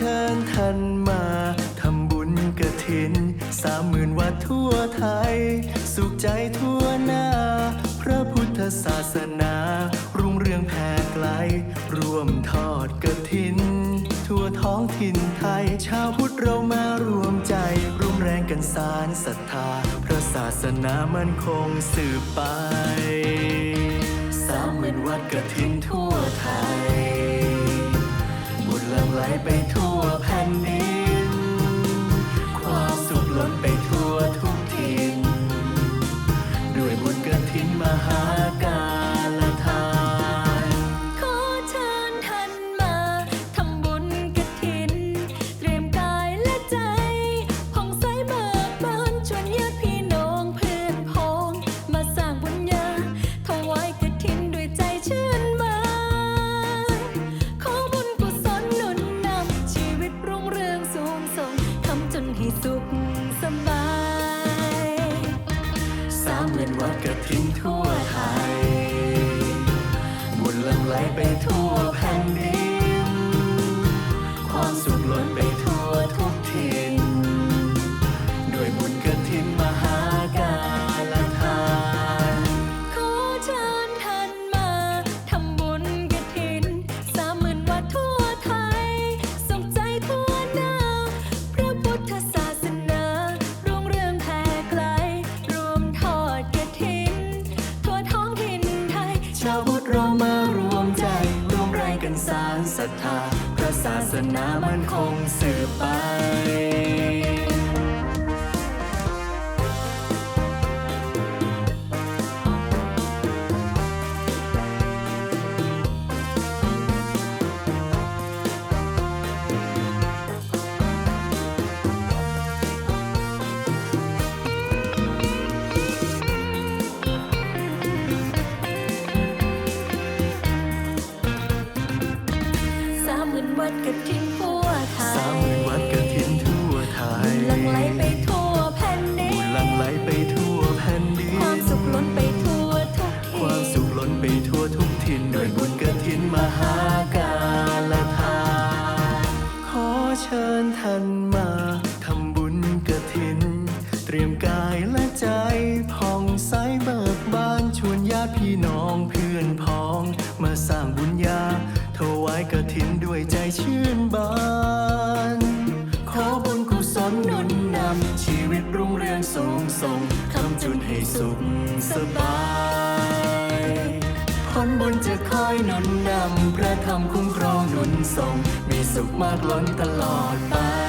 เชิญท่านมาทำบุญกระถิน สามหมื่นวัดทั่วไทย สุขใจทั่วหน้า พระพุทธศาสนา รุ่งเรืองแผ่ไกล ร่วมทอดกระถิน ทั่วท้องถิ่นไทย ชาวพุทธเรามารวมใจ ร่วมแรงกันสารศรัทธา พระศาสนามั่นคงสืบไป สามหมื่นวัดกระถินทั่วไทย ล้น กระถินทั่วไทยบุญลังไหลไปทั่ว ศรัทธาพระศาสนามันคงสืบไป วัดกฐินทั่วไทสามหยมื่นวัดกระถินทั่วไทยหลั่งไหลไปทั่วแผ่นดิบุญนหลั่งไหลไปทั่วแผ่นดิน ความสุขล้นไปทั่วทุกคทิวามนสุขล้นไปทั่วทุกถิ่นด้วยบุญกระถินมหากาลทานขอเชิญท่านมาทำบุญกระถิน เตรียมกายและใจผ่อ ระถินด้วยใจชื่นบาน ขอบุญกุศลหนุนนำ ชีวิตรุ่งเรืองสูงส่งคำจุนให้สุขสบายผลบุญจะคอยหนุนนำพระธรรมคุ้มครองหนุนส่ง มีสุขมากล้นตลอดไป